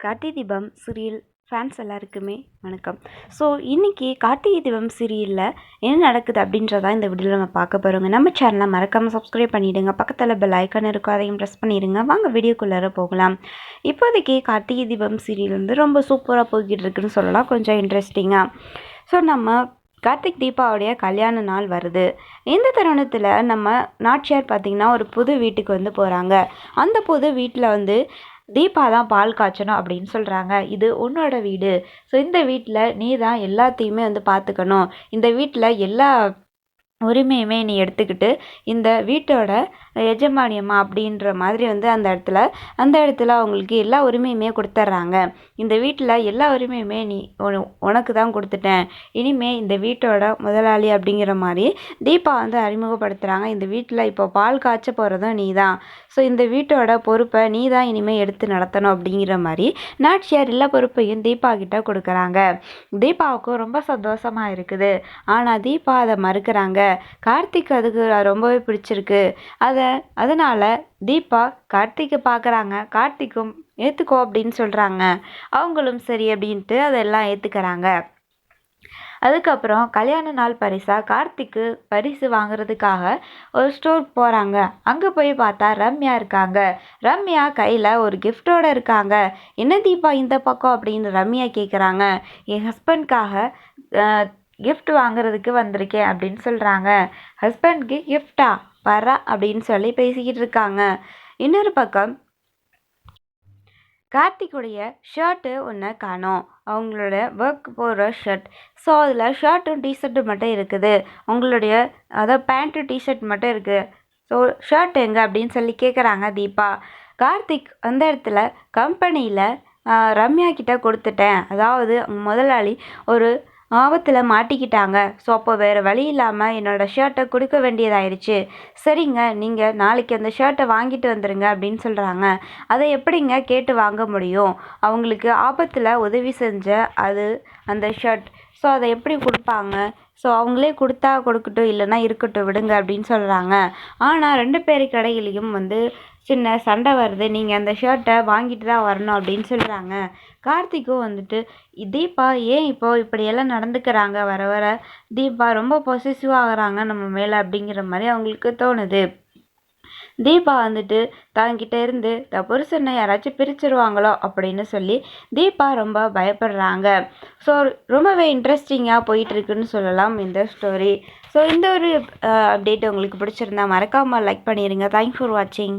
Karthigai Deepam serial fans எல்லாருக்குமே வணக்கம். So இன்றைக்கி கார்த்திகை தீபம் சீரியலில் என்ன நடக்குது அப்படின்றதான் இந்த வீடியோவில் நம்ம பார்க்க போகிறோங்க நம்ம சேனலை மறக்காமல் சப்ஸ்கிரைப் பண்ணிவிடுங்க பக்கத்தில் பெல் ஐக்கான் இருக்கும் அதையும் ப்ரெஸ் பண்ணிடுங்க. வாங்க வீடியோக்குள்ளார போகலாம். இப்போதைக்கு கார்த்திகை தீபம் சீரியல் வந்து ரொம்ப சூப்பராக போய்கிட்டு இருக்குன்னு சொல்லலாம். கொஞ்சம் இன்ட்ரெஸ்டிங்காக ஸோ நம்ம கார்த்திக் தீபாவுடைய கல்யாண நாள் வருது. இந்த தருணத்தில் நம்ம நாச்சியார் பார்த்திங்கன்னா ஒரு புது வீட்டுக்கு வந்து போகிறாங்க அந்த புது வீட்டில் வந்து தீபா தான் பால் காய்ச்சணும் அப்படின்னு சொல்கிறாங்க இது உன்னோட வீடு. ஸோ இந்த வீட்டில் நீ தான் எல்லாத்தையுமே வந்து பார்த்துக்கணும் இந்த வீட்டில் எல்லா உரிமையுமே நீ எடுத்துக்கிட்டு இந்த வீட்டோட எஜமானியம்மா அப்படின்ற மாதிரி வந்து அந்த இடத்துல அந்த இடத்துல அவங்களுக்கு எல்லா உரிமையுமே கொடுத்துட்றாங்க இந்த வீட்டில் எல்லா உரிமையுமே நீ உனக்கு தான் கொடுத்துட்டேன். இனிமே இந்த வீட்டோட முதலாளி அப்படிங்கிற மாதிரி தீபா வந்து அறிமுகப்படுத்துகிறாங்க இந்த வீட்டில் இப்போ பால் காய்ச்ச போகிறதும் நீ தான். ஸோ இந்த வீட்டோட பொறுப்பை நீ தான் இனிமேல் எடுத்து நடத்தணும் அப்படிங்கிற மாதிரி நாட்சியார் எல்லா பொறுப்பையும் தீபா கிட்ட கொடுக்குறாங்க. தீபாவுக்கும் ரொம்ப சந்தோஷமாக இருக்குது. ஆனால் தீபா அதை மறுக்கிறாங்க. கார்த்திக் அதுக்கு ரொம்பவே பிடிச்சிருக்கு. அதை அதனால் தீபா கார்த்திக்கை பார்க்குறாங்க கார்த்திக்கும் ஏற்றுக்கோ அப்படின்னு சொல்கிறாங்க அவங்களும் சரி அப்படின்ட்டு அதெல்லாம் ஏற்றுக்கிறாங்க அதுக்கப்புறம் கல்யாண நாள் பரிசாக கார்த்திக்கு பரிசு வாங்குறதுக்காக ஒரு ஸ்டோர் போகிறாங்க அங்கே போய் பார்த்தா ரம்யா இருக்காங்க. ரம்யா கையில் ஒரு கிஃப்டோடு இருக்காங்க. என்ன தீபா இந்த பக்கம்? அப்படின்னு ரம்யா கேட்குறாங்க என் ஹஸ்பண்ட்காக கிஃப்ட் வாங்குறதுக்கு வந்திருக்கேன் அப்படின்னு சொல்கிறாங்க ஹஸ்பண்ட்க்கு கிஃப்டா வர? அப்படின்னு சொல்லி பேசிக்கிட்டு இருக்காங்க. இன்னொரு பக்கம் கார்த்திக்குடைய ஷர்ட்டு ஒன்று காணோம். அவங்களோட ஒர்க் போகிற ஷர்ட் ஸோ அதில் ஷர்ட்டும் டிஷர்ட்டும் மட்டும் இருக்குது. உங்களுடைய அதாவது பேண்ட்டு டிஷர்ட் மட்டும் இருக்குது ஸோ ஷர்ட் எங்கே அப்படின்னு சொல்லி கேட்குறாங்க தீபா. கார்த்திக் அந்த இடத்துல கம்பெனியில் ரம்யா கிட்ட கொடுத்துட்டேன். அதாவது முதலாளி ஒரு ஆபத்தில் மாட்டிக்கிட்டாங்க. ஸோ அப்போ வேறு வழி இல்லாமல் என்னோடய ஷர்ட்டை கொடுக்க வேண்டியதாயிருச்சு. சரிங்க நீங்கள் நாளைக்கு அந்த ஷர்ட்டை வாங்கிட்டு வந்துடுங்க அப்படின்னு சொல்கிறாங்க அதை எப்படிங்க கேட்டு வாங்க முடியும்? அவங்களுக்கு ஆபத்தில் உதவி செஞ்ச அது அந்த ஷர்ட் ஸோ அதை எப்படி கொடுப்பாங்க? ஸோ அவங்களே கொடுத்தா கொடுக்கட்டும் இல்லைன்னா இருக்கட்டும் விடுங்க அப்படின்னு சொல்கிறாங்க ஆனால் ரெண்டு பேருக்கு இடையிலையும் வந்து சின்ன சண்டை வருது நீங்கள் அந்த ஷர்ட்டை வாங்கிட்டு தான் வரணும் அப்படின்னு சொல்கிறாங்க கார்த்திக்கும் வந்துட்டு தீபா ஏன் இப்போ இப்படியெல்லாம் நடந்துக்கிறாங்க? வர வர தீபா ரொம்ப பொசிசிவ் ஆகுறாங்க நம்ம மேலே அப்படிங்கிற மாதிரி அவங்களுக்கு தோணுது. தீபா வந்துட்டு தங்கிட்ட இருந்து த புருஷனை யாராச்சும் பிரிச்சிருவாங்களோ? அப்படின்னு சொல்லி தீபா ரொம்ப பயப்படுறாங்க. ஸோ ரொம்பவே இன்ட்ரெஸ்டிங்காக போயிட்டுருக்குன்னு சொல்லலாம் இந்த ஸ்டோரி ஸோ இந்த ஒரு அப்டேட் உங்களுக்கு பிடிச்சிருந்தா மறக்காமல் லைக் பண்ணிடுங்க தேங்க்ஸ் ஃபார் வாட்சிங்